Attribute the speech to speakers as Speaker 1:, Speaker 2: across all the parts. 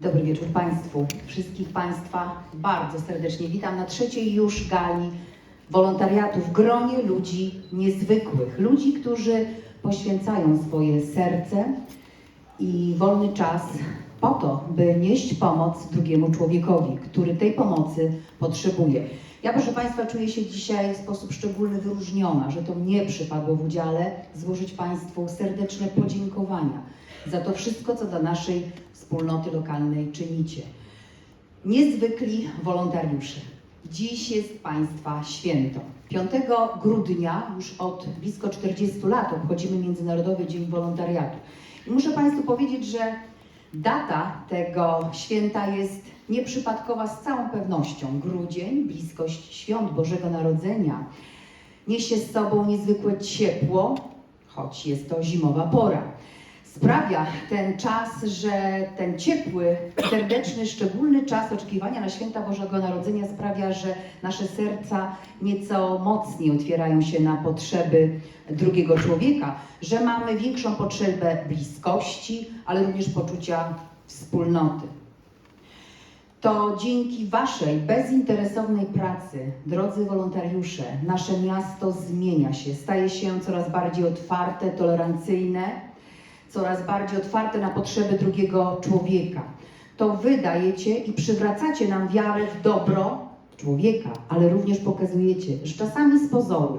Speaker 1: Dobry wieczór Państwu. Wszystkich Państwa bardzo serdecznie witam na trzeciej już gali wolontariatu w gronie ludzi niezwykłych. Ludzi, którzy poświęcają swoje serce i wolny czas po to, by nieść pomoc drugiemu człowiekowi, który tej pomocy potrzebuje. Ja, proszę Państwa, czuję się dzisiaj w sposób szczególny wyróżniona, że to mnie przypadło w udziale złożyć Państwu serdeczne podziękowania za to wszystko, co dla naszej wspólnoty lokalnej czynicie. Niezwykli wolontariusze. Dziś jest Państwa święto. 5 grudnia, już od blisko 40 lat, obchodzimy Międzynarodowy Dzień Wolontariatu. I muszę Państwu powiedzieć, że data tego święta jest nieprzypadkowa z całą pewnością. Grudzień, bliskość świąt Bożego Narodzenia, niesie z sobą niezwykłe ciepło, choć jest to zimowa pora. Sprawia ten czas, że ten ciepły, serdeczny, szczególny czas oczekiwania na święta Bożego Narodzenia sprawia, że nasze serca nieco mocniej otwierają się na potrzeby drugiego człowieka, że mamy większą potrzebę bliskości, ale również poczucia wspólnoty. To dzięki Waszej bezinteresownej pracy, drodzy wolontariusze, nasze miasto zmienia się, staje się coraz bardziej otwarte, tolerancyjne, coraz bardziej otwarte na potrzeby drugiego człowieka. To Wy dajecie i przywracacie nam wiarę w dobro człowieka, ale również pokazujecie, że czasami z pozoru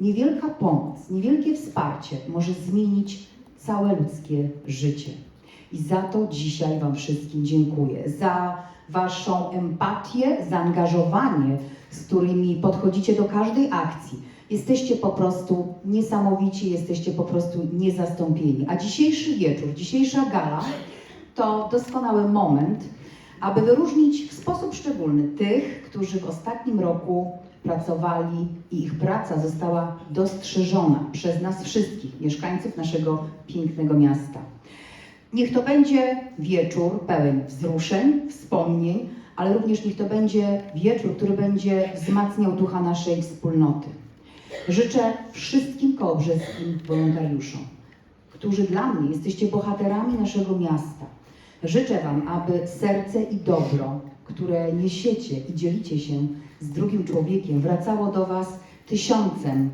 Speaker 1: niewielka pomoc, niewielkie wsparcie może zmienić całe ludzkie życie. I za to dzisiaj Wam wszystkim dziękuję. Za Waszą empatię, zaangażowanie, z którymi podchodzicie do każdej akcji. Jesteście po prostu niesamowici, jesteście po prostu niezastąpieni. A dzisiejszy wieczór, dzisiejsza gala to doskonały moment, aby wyróżnić w sposób szczególny tych, którzy w ostatnim roku pracowali i ich praca została dostrzeżona przez nas wszystkich, mieszkańców naszego pięknego miasta. Niech to będzie wieczór pełen wzruszeń, wspomnień, ale również niech to będzie wieczór, który będzie wzmacniał ducha naszej wspólnoty. Życzę wszystkim kołobrzeskim wolontariuszom, którzy dla mnie jesteście bohaterami naszego miasta. Życzę Wam, aby serce i dobro, które niesiecie i dzielicie się z drugim człowiekiem, wracało do Was tysiącem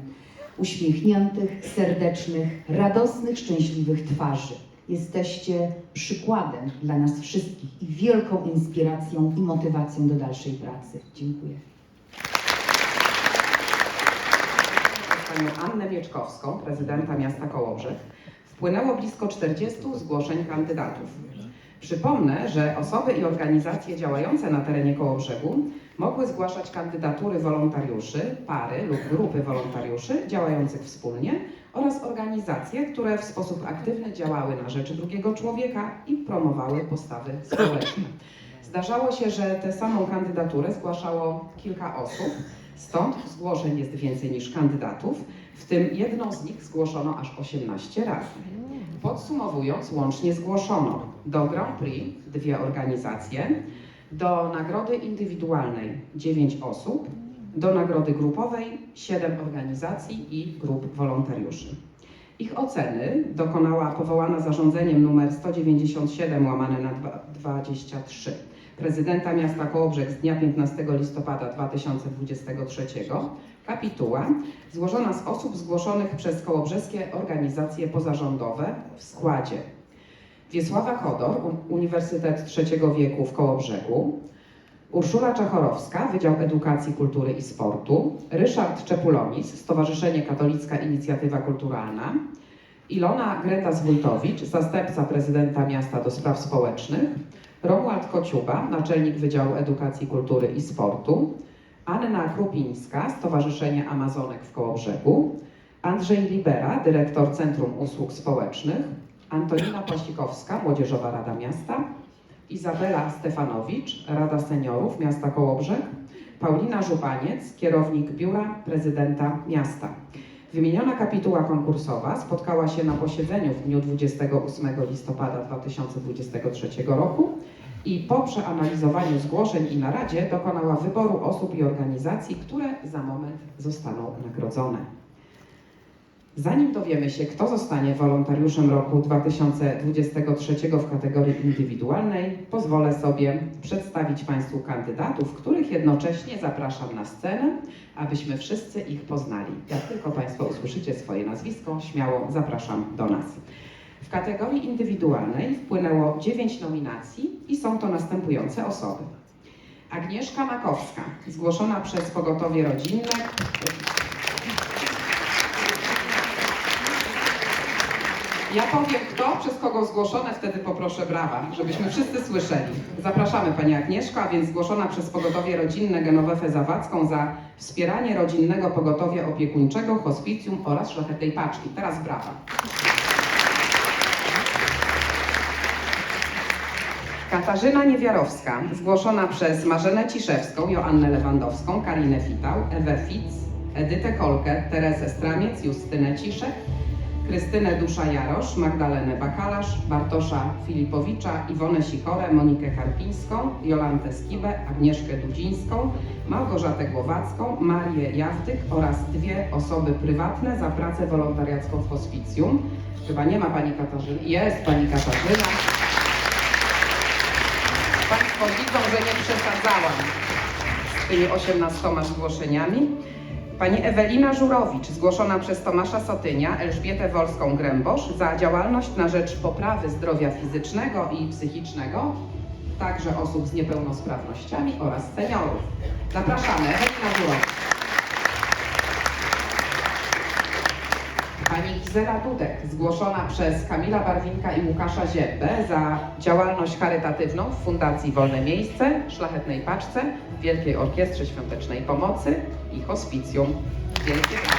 Speaker 1: uśmiechniętych, serdecznych, radosnych, szczęśliwych twarzy. Jesteście przykładem dla nas wszystkich i wielką inspiracją i motywacją do dalszej pracy. Dziękuję.
Speaker 2: Panią Annę Wieczkowską, prezydenta miasta Kołobrzeg, wpłynęło blisko 40 zgłoszeń kandydatów. Przypomnę, że osoby i organizacje działające na terenie Kołobrzegu mogły zgłaszać kandydatury wolontariuszy, pary lub grupy wolontariuszy działających wspólnie oraz organizacje, które w sposób aktywny działały na rzecz drugiego człowieka i promowały postawy społeczne. Zdarzało się, że tę samą kandydaturę zgłaszało kilka osób, stąd zgłoszeń jest więcej niż kandydatów, w tym jedną z nich zgłoszono aż 18 razy. Podsumowując, łącznie zgłoszono do Grand Prix dwie organizacje, do nagrody indywidualnej 9 osób, do nagrody grupowej 7 organizacji i grup wolontariuszy. Ich oceny dokonała powołana zarządzeniem nr 197 łamane na 23 prezydenta miasta Kołobrzeg z dnia 15 listopada 2023 kapituła złożona z osób zgłoszonych przez kołobrzeskie organizacje pozarządowe w składzie. Wiesława Chodor, Uniwersytet Trzeciego Wieku w Kołobrzegu, Urszula Czachorowska, Wydział Edukacji, Kultury i Sportu, Ryszard Czepulonis, Stowarzyszenie Katolicka Inicjatywa Kulturalna, Ilona Greta-Zwójtowicz, zastępca prezydenta miasta do spraw społecznych, Romuald Kociuba, naczelnik Wydziału Edukacji, Kultury i Sportu, Anna Krupińska, Stowarzyszenie Amazonek w Kołobrzegu, Andrzej Libera, dyrektor Centrum Usług Społecznych, Antonina Pasikowska, Młodzieżowa Rada Miasta, Izabela Stefanowicz, Rada Seniorów Miasta Kołobrzeg, Paulina Żubaniec, kierownik Biura Prezydenta Miasta. Wymieniona kapituła konkursowa spotkała się na posiedzeniu w dniu 28 listopada 2023 roku i po przeanalizowaniu zgłoszeń i naradzie dokonała wyboru osób i organizacji, które za moment zostaną nagrodzone. Zanim dowiemy się, kto zostanie wolontariuszem roku 2023 w kategorii indywidualnej, pozwolę sobie przedstawić Państwu kandydatów, których jednocześnie zapraszam na scenę, abyśmy wszyscy ich poznali. Jak tylko Państwo usłyszycie swoje nazwisko, śmiało zapraszam do nas. W kategorii indywidualnej wpłynęło 9 nominacji i są to następujące osoby. Agnieszka Makowska, zgłoszona przez Pogotowie Rodzinne. Ja powiem kto, przez kogo zgłoszone, wtedy poproszę brawa, żebyśmy wszyscy słyszeli. Zapraszamy Pani Agnieszko, a więc zgłoszona przez Pogotowie Rodzinne Genowefę Zawadzką za wspieranie rodzinnego pogotowia opiekuńczego, hospicjum oraz szlachetnej paczki. Teraz brawa. Katarzyna Niewiarowska, zgłoszona przez Marzenę Ciszewską, Joannę Lewandowską, Karinę Fitał, Ewę Fitz, Edytę Kolkę, Teresę Stramiec, Justynę Ciszek, Krystynę Dusza-Jarosz, Magdalenę Bakalarz, Bartosza Filipowicza, Iwonę Sikorę, Monikę Karpińską, Jolantę Skibę, Agnieszkę Dudzińską, Małgorzatę Głowacką, Marię Jawtyk oraz dwie osoby prywatne za pracę wolontariacką w hospicjum. Chyba nie ma Pani Katarzyny. Jest Pani Katarzyna. Państwo widzą, że nie przesadzałam z tymi 18 zgłoszeniami. Pani Ewelina Żurowicz, zgłoszona przez Tomasza Sotynia, Elżbietę Wolską-Grębosz za działalność na rzecz poprawy zdrowia fizycznego i psychicznego, także osób z niepełnosprawnościami oraz seniorów. Zapraszamy, Ewelina Żurowicz. Gizela Dudek, zgłoszona przez Kamila Barwinka i Łukasza Ziębę za działalność charytatywną w Fundacji Wolne Miejsce, Szlachetnej Paczce, Wielkiej Orkiestrze Świątecznej Pomocy i Hospicjum. Wielkie brawa.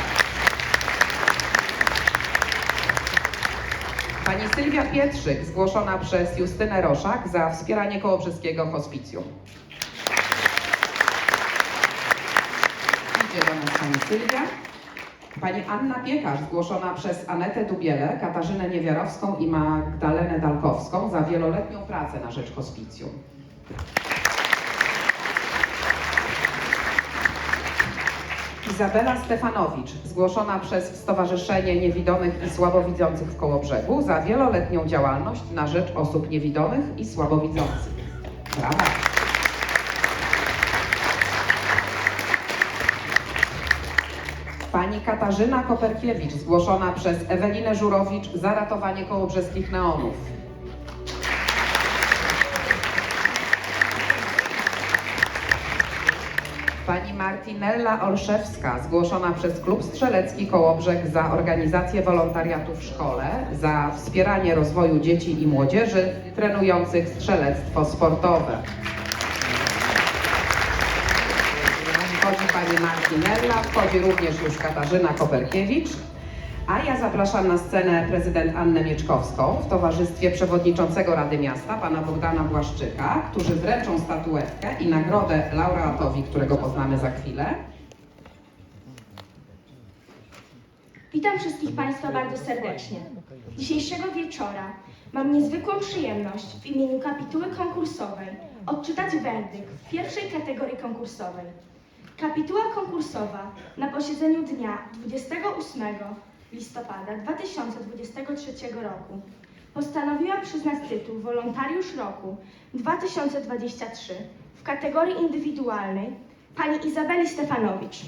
Speaker 2: Pani Sylwia Pietrzyk, zgłoszona przez Justynę Roszak za wspieranie Kołobrzeskiego Hospicjum. Idzie do nas Pani Sylwia. Pani Anna Piekarz, zgłoszona przez Anetę Dubielę, Katarzynę Niewiarowską i Magdalenę Dalkowską za wieloletnią pracę na rzecz hospicjum. Izabela Stefanowicz, zgłoszona przez Stowarzyszenie Niewidomych i Słabowidzących w Kołobrzegu za wieloletnią działalność na rzecz osób niewidomych i słabowidzących. Brawa! Pani Katarzyna Koperkiewicz, zgłoszona przez Ewelinę Żurowicz za ratowanie kołobrzeskich neonów. Pani Martinella Olszewska, zgłoszona przez Klub Strzelecki Kołobrzeg za organizację wolontariatu w szkole, za wspieranie rozwoju dzieci i młodzieży trenujących strzelectwo sportowe. Pani Martinella, wchodzi również już Katarzyna Koperkiewicz. A ja zapraszam na scenę prezydent Annę Mieczkowską w towarzystwie przewodniczącego Rady Miasta, pana Bogdana Błaszczyka, którzy wręczą statuetkę i nagrodę laureatowi, którego poznamy za chwilę.
Speaker 3: Witam wszystkich Państwa bardzo serdecznie. Dzisiejszego wieczora mam niezwykłą przyjemność w imieniu kapituły konkursowej odczytać werdykt pierwszej kategorii konkursowej. Kapituła konkursowa na posiedzeniu dnia 28 listopada 2023 roku postanowiła przyznać tytuł Wolontariusz Roku 2023 w kategorii indywidualnej pani Izabeli Stefanowicz.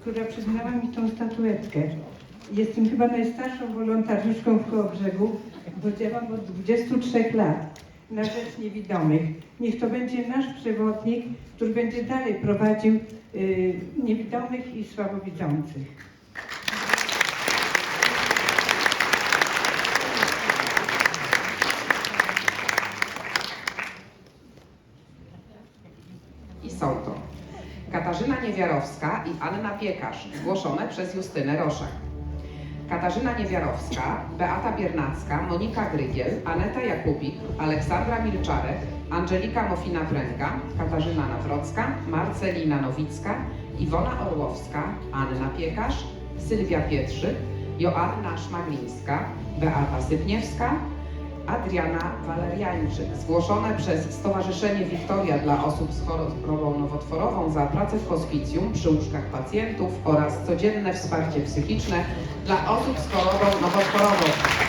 Speaker 4: Która przyznała mi tą statuetkę. Jestem chyba najstarszą wolontariuszką w Kołobrzegu, bo działam od 23 lat na rzecz niewidomych. Niech to będzie nasz przewodnik, który będzie dalej prowadził y, niewidomych i słabowidzących.
Speaker 2: I są to Katarzyna Niewiarowska i Anna Piekarz, zgłoszone przez Justynę Roszak. Katarzyna Niewiarowska, Beata Biernacka, Monika Grygiel, Aneta Jakubik, Aleksandra Milczarek, Angelika Mofina-Pręga, Katarzyna Nawrocka, Marcelina Nowicka, Iwona Orłowska, Anna Piekarz, Sylwia Pietrzyk, Joanna Szmaglińska, Beata Sypniewska, Adriana Waleriańczyk, zgłoszone przez Stowarzyszenie Wiktoria dla osób z chorobą nowotworową za pracę w hospicjum przy łóżkach pacjentów oraz codzienne wsparcie psychiczne dla osób z chorobą nowotworową.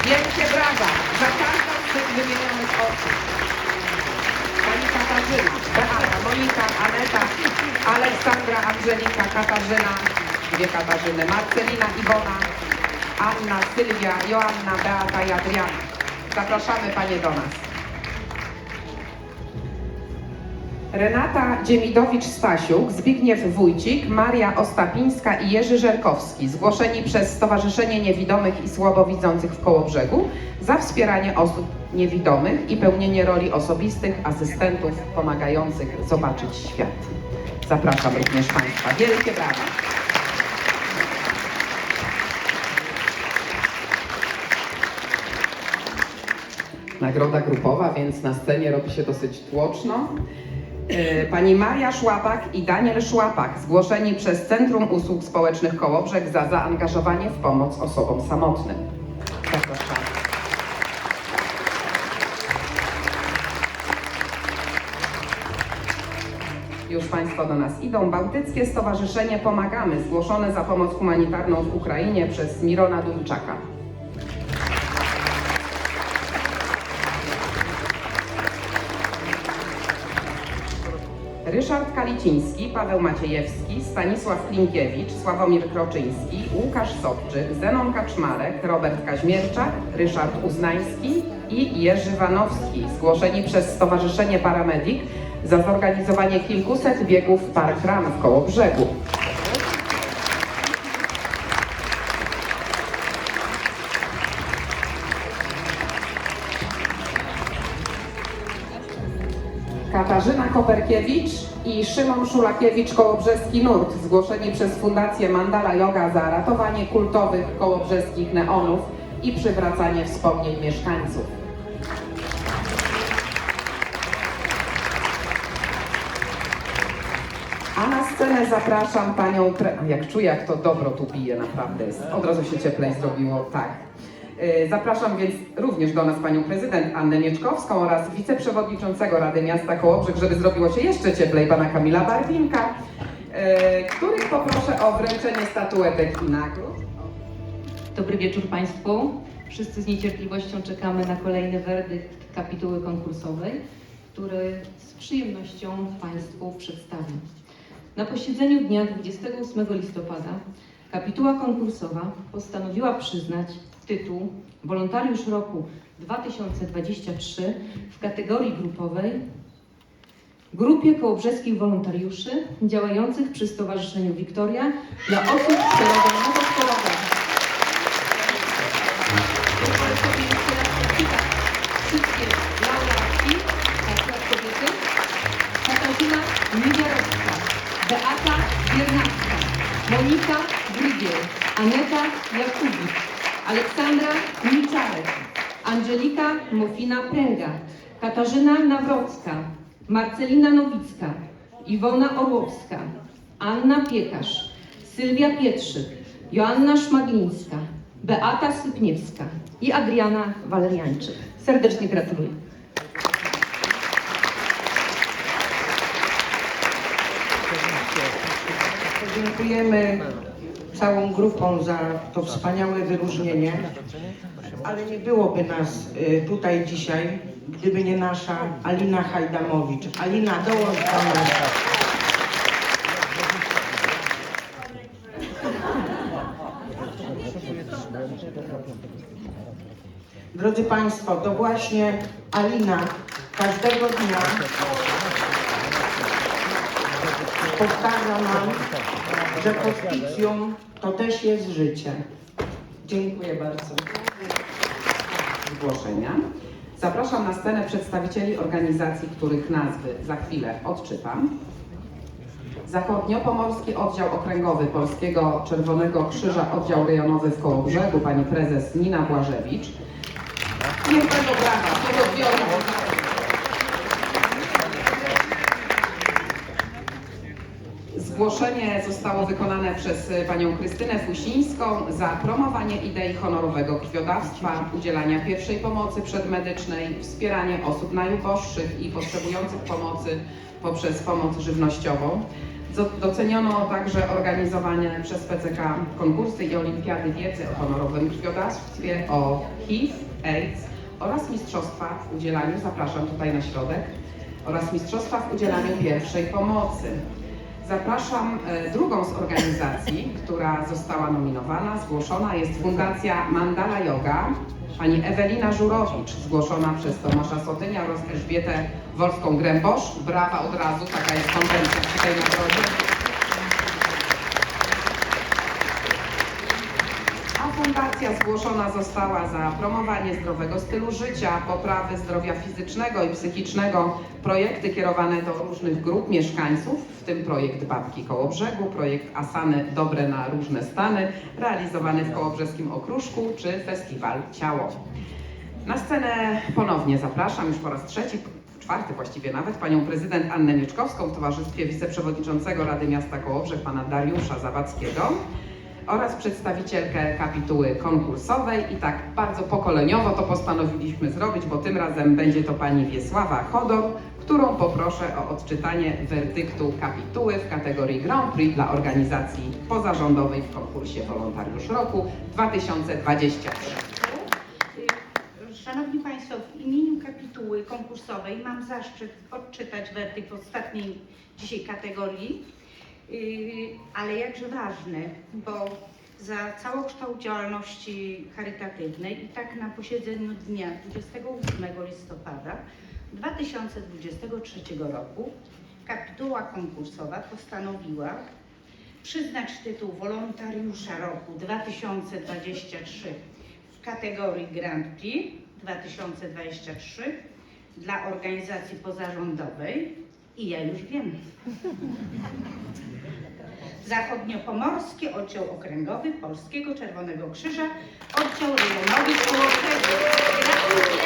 Speaker 2: Wielkie brawa za każdą z tych wymienionych osób. Pani Katarzyna, Beata, Monika, Aneta, Aleksandra, Angelika, Katarzyna, dwie Katarzyny, Marcelina, Iwona, Anna, Sylwia, Joanna, Beata i Adriana. Zapraszamy Panie do nas. Renata Dziemidowicz-Stasiuk, Zbigniew Wójcik, Maria Ostapińska i Jerzy Żerkowski, zgłoszeni przez Stowarzyszenie Niewidomych i Słabowidzących w Kołobrzegu za wspieranie osób niewidomych i pełnienie roli osobistych asystentów pomagających zobaczyć świat. Zapraszam również Państwa. Wielkie brawa. Nagroda grupowa, więc na scenie robi się dosyć tłoczno. E, Pani Maria Szłapak i Daniel Szłapak, zgłoszeni przez Centrum Usług Społecznych Kołobrzeg za zaangażowanie w pomoc osobom samotnym. Zapraszam. Już Państwo do nas idą. Bałtyckie Stowarzyszenie Pomagamy, zgłoszone za pomoc humanitarną w Ukrainie przez Mirona Duńczaka. Ryszard Kaliciński, Paweł Maciejewski, Stanisław Klinkiewicz, Sławomir Kroczyński, Łukasz Sobczyk, Zenon Kaczmarek, Robert Kaźmierczak, Ryszard Uznański i Jerzy Wanowski, zgłoszeni przez Stowarzyszenie Paramedik za zorganizowanie kilkuset biegów Park Run w Kołobrzegu. Katarzyna Koperkiewicz i Szymon Szulakiewicz Kołobrzeski Nurt, zgłoszeni przez Fundację Mandala Yoga za ratowanie kultowych kołobrzeskich neonów i przywracanie wspomnień mieszkańców. A na scenę zapraszam panią, pre... jak czuję jak to dobro tu bije naprawdę, jest. od razu się cieplej zrobiło, tak. Yy, Zapraszam więc również do nas panią prezydent Annę Mieczkowską oraz wiceprzewodniczącego Rady Miasta Kołobrzeg, żeby zrobiło się jeszcze cieplej pana Kamila Barwinka, yy, których poproszę o wręczenie statuetek i nagród.
Speaker 5: Dobry wieczór Państwu. Wszyscy z niecierpliwością czekamy na kolejny werdykt kapituły konkursowej, który z przyjemnością Państwu przedstawię. Na posiedzeniu dnia 28 listopada kapituła konkursowa postanowiła przyznać tytuł Wolontariusz Roku 2023 w kategorii grupowej Grupie Kołobrzeskich Wolontariuszy działających przy Stowarzyszeniu Wiktoria dla osób z raz przeczytać wszystkie kobiety. Katarzyna Niewiarowska, Beata Biernacka, Monika Grygiel, Aneta Jakubik, Aleksandra Milczarek, Angelika Mofina-Pręga, Katarzyna Nawrocka, Marcelina Nowicka, Iwona Orłowska, Anna Piekarz, Sylwia Pietrzyk, Joanna Szmaglińska, Beata Sypniewska i Adriana Waleriańczyk. Serdecznie gratuluję.
Speaker 6: Dziękujemy całą grupą za to wspaniałe wyróżnienie, ale nie byłoby nas y, tutaj dzisiaj, gdyby nie nasza Alina Hajdamowicz. Alina, dołącz do nas. Drodzy Państwo, to właśnie Alina każdego dnia powtarza nam, że hospicjum to też jest życie. Dziękuję bardzo.
Speaker 2: zgłoszenia. Zapraszam na scenę przedstawicieli organizacji, których nazwy za chwilę odczytam. Zachodniopomorski Oddział Okręgowy Polskiego Czerwonego Krzyża, Oddział Rejonowy w Kołobrzegu, pani prezes Nina Błażewicz. Niech będą brawa, niech odbiorą. Zgłoszenie zostało wykonane przez y, panią Krystynę Fusińską za promowanie idei honorowego krwiodawstwa, udzielania pierwszej pomocy przedmedycznej, wspieranie osób najuboższych i potrzebujących pomocy poprzez pomoc żywnościową. Doceniono także organizowane przez PCK konkursy i olimpiady wiedzy o honorowym krwiodawstwie, o HIV, AIDS oraz mistrzostwa w udzielaniu, zapraszam tutaj na środek, oraz mistrzostwa w udzielaniu pierwszej pomocy. Zapraszam e, drugą z organizacji, która została nominowana, zgłoszona jest Fundacja Mandala Yoga. Pani Ewelina Żurowicz, zgłoszona przez Tomasza Sotynia oraz Elżbietę Wolską-Grębosz. Brawa od razu, taka jest konwencja przy tej nagrodzie. A fundacja zgłoszona została za promowanie zdrowego stylu życia, poprawy zdrowia fizycznego i psychicznego, projekty kierowane do różnych grup mieszkańców, w tym projekt Babki Koło Brzegu, projekt Asany Dobre na różne stany, realizowany w Kołobrzeskim Okruszku, czy festiwal Ciało. Na scenę ponownie zapraszam już po raz trzeci, czwarty właściwie nawet, panią prezydent Annę Mieczkowską w towarzystwie wiceprzewodniczącego Rady Miasta Kołobrzeg, pana Dariusza Zawadzkiego oraz przedstawicielkę kapituły konkursowej i tak bardzo pokoleniowo to postanowiliśmy zrobić, bo tym razem będzie to pani Wiesława Chodor, którą poproszę o odczytanie werdyktu kapituły w kategorii Grand Prix dla organizacji pozarządowej w konkursie Wolontariusz Roku 2023.
Speaker 7: Szanowni Państwo, w imieniu kapituły konkursowej mam zaszczyt odczytać werdykt ostatniej dzisiaj kategorii, ale jakże ważny, bo za całokształt działalności charytatywnej i tak na posiedzeniu dnia 28 listopada 2023 roku kapituła konkursowa postanowiła przyznać tytuł wolontariusza roku 2023 w kategorii Grand Prix 2023 dla organizacji pozarządowej i ja już wiem. Zachodniopomorski Oddział Okręgowy Polskiego Czerwonego Krzyża, Oddział Rejonowy Kołobrzegu. Gratuluję.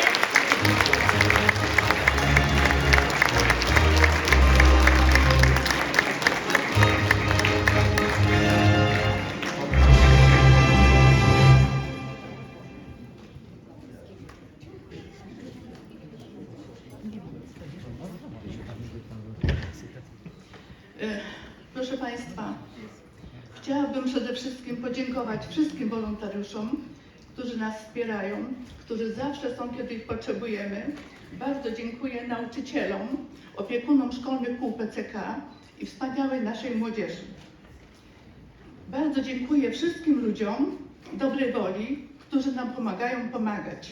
Speaker 8: Chciałabym przede wszystkim podziękować wszystkim wolontariuszom, którzy nas wspierają, którzy zawsze są, kiedy ich potrzebujemy. Bardzo dziękuję nauczycielom, opiekunom szkolnych kół PCK i wspaniałej naszej młodzieży. Bardzo dziękuję wszystkim ludziom dobrej woli, którzy nam pomagają pomagać.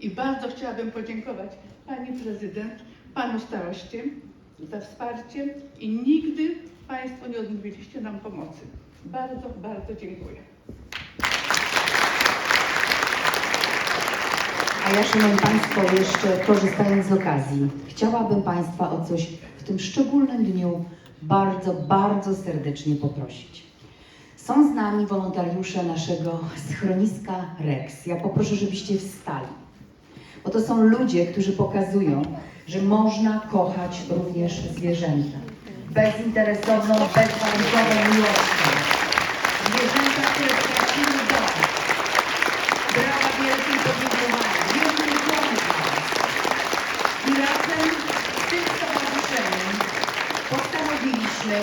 Speaker 8: I bardzo chciałabym podziękować Pani Prezydent, Panu Staroście za wsparcie i nigdy Państwo nie odmówiliście nam pomocy. Bardzo, bardzo dziękuję.
Speaker 1: A ja, Szanowni Państwo, jeszcze korzystając z okazji, chciałabym Państwa o coś w tym szczególnym dniu bardzo, bardzo serdecznie poprosić. Są z nami wolontariusze naszego schroniska Rex. Ja poproszę, żebyście wstali, bo to są ludzie, którzy pokazują, że można kochać również zwierzęta. Bezinteresowną, bezwarunkową miłością. Zwierzęta, które straciły dom, Brawa wielkie podziękowania. Wielkie ukłony dla Was. I razem z tym stowarzyszeniem postanowiliśmy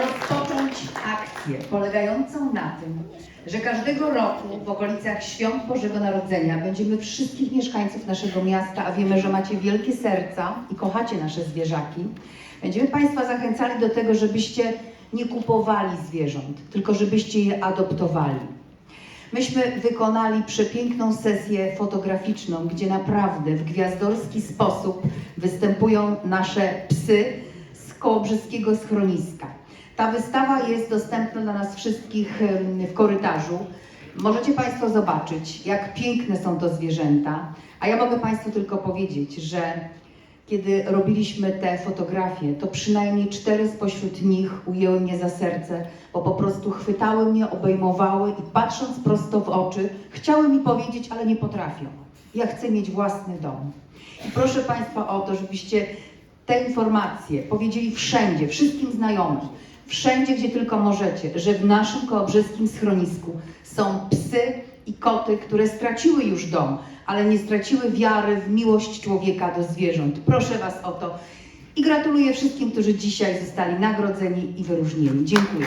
Speaker 1: rozpocząć akcję polegającą na tym, że każdego roku w okolicach Świąt Bożego Narodzenia będziemy wszystkich mieszkańców naszego miasta, a wiemy, że macie wielkie serca i kochacie nasze zwierzaki, będziemy Państwa zachęcali do tego, żebyście nie kupowali zwierząt, tylko żebyście je adoptowali. Myśmy wykonali przepiękną sesję fotograficzną, gdzie naprawdę w gwiazdorski sposób występują nasze psy z kołobrzeskiego schroniska. Ta wystawa jest dostępna dla nas wszystkich w korytarzu. Możecie Państwo zobaczyć, jak piękne są to zwierzęta. A ja mogę Państwu tylko powiedzieć, że kiedy robiliśmy te fotografie, to przynajmniej cztery spośród nich ujęły mnie za serce, bo po prostu chwytały mnie, obejmowały i patrząc prosto w oczy, chciały mi powiedzieć, ale nie potrafią. Ja chcę mieć własny dom. I proszę Państwa o to, żebyście te informacje powiedzieli wszędzie, wszystkim znajomym, wszędzie, gdzie tylko możecie, że w naszym kołobrzeskim schronisku są psy i koty, które straciły już dom, ale nie straciły wiary w miłość człowieka do zwierząt. Proszę Was o to i gratuluję wszystkim, którzy dzisiaj zostali nagrodzeni i wyróżnieni. Dziękuję.